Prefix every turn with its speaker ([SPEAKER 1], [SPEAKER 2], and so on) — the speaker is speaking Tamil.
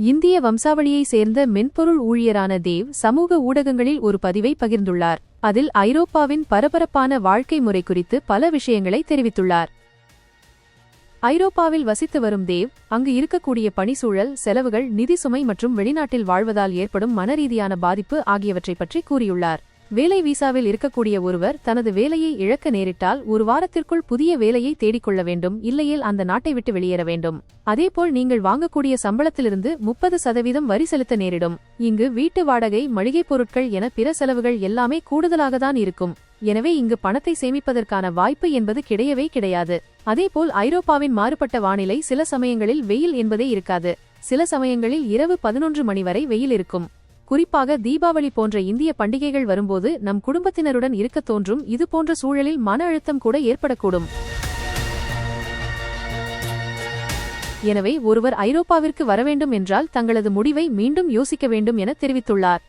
[SPEAKER 1] இந்திய வம்சாவளியை சேர்ந்த மென்பொருள் ஊழியரான தேவ் சமூக ஊடகங்களில் ஒரு பதிவை பகிர்ந்துள்ளார். அதில் ஐரோப்பாவின் பரபரப்பான வாழ்க்கை முறை குறித்து பல விஷயங்களை தெரிவித்துள்ளார். ஐரோப்பாவில் வசித்து வரும் தேவ் அங்கு இருக்கக்கூடிய பணிசூழல் செலவுகள் நிதி சுமை மற்றும் வெளிநாட்டில் வாழ்வதால் ஏற்படும் மனரீதியான பாதிப்பு ஆகியவற்றைப் பற்றி கூறியுள்ளார். வேலை வீசாவில் இருக்கக்கூடிய ஒருவர் தனது வேலையை இழக்க நேரிட்டால் ஒரு வாரத்திற்குள் புதிய வேலையை தேடிக்கொள்ள வேண்டும் இல்லையேல் அந்த நாட்டை விட்டு வெளியேற வேண்டும். அதேபோல் நீங்கள் வாங்கக்கூடிய சம்பளத்திலிருந்து முப்பது சதவீதம் வரி செலுத்த நேரிடும். இங்கு வீட்டு வாடகை மளிகைப் பொருட்கள் என பிற செலவுகள் எல்லாமே கூடுதலாகத்தான் இருக்கும். எனவே இங்கு பணத்தை சேமிப்பதற்கான வாய்ப்பு என்பது கிடையவே கிடையாது. அதேபோல் ஐரோப்பாவின் மாறுபட்ட வானிலை சில சமயங்களில் வெயில் என்பதே இருக்காது. சில சமயங்களில் இரவு பதினொன்று மணி வரை வெயில் இருக்கும். குறிப்பாக தீபாவளி போன்ற இந்திய பண்டிகைகள் வரும்போது நம் குடும்பத்தினருடன் இருக்க தோன்றும் இது போன்ற சூழலில் மன அழுத்தம் கூட ஏற்படக்கூடும். எனவே ஒருவர் ஐரோப்பாவிற்கு வரவேண்டும் என்றால் தங்களது முடிவை மீண்டும் யோசிக்க வேண்டும் என தெரிவித்துள்ளார்.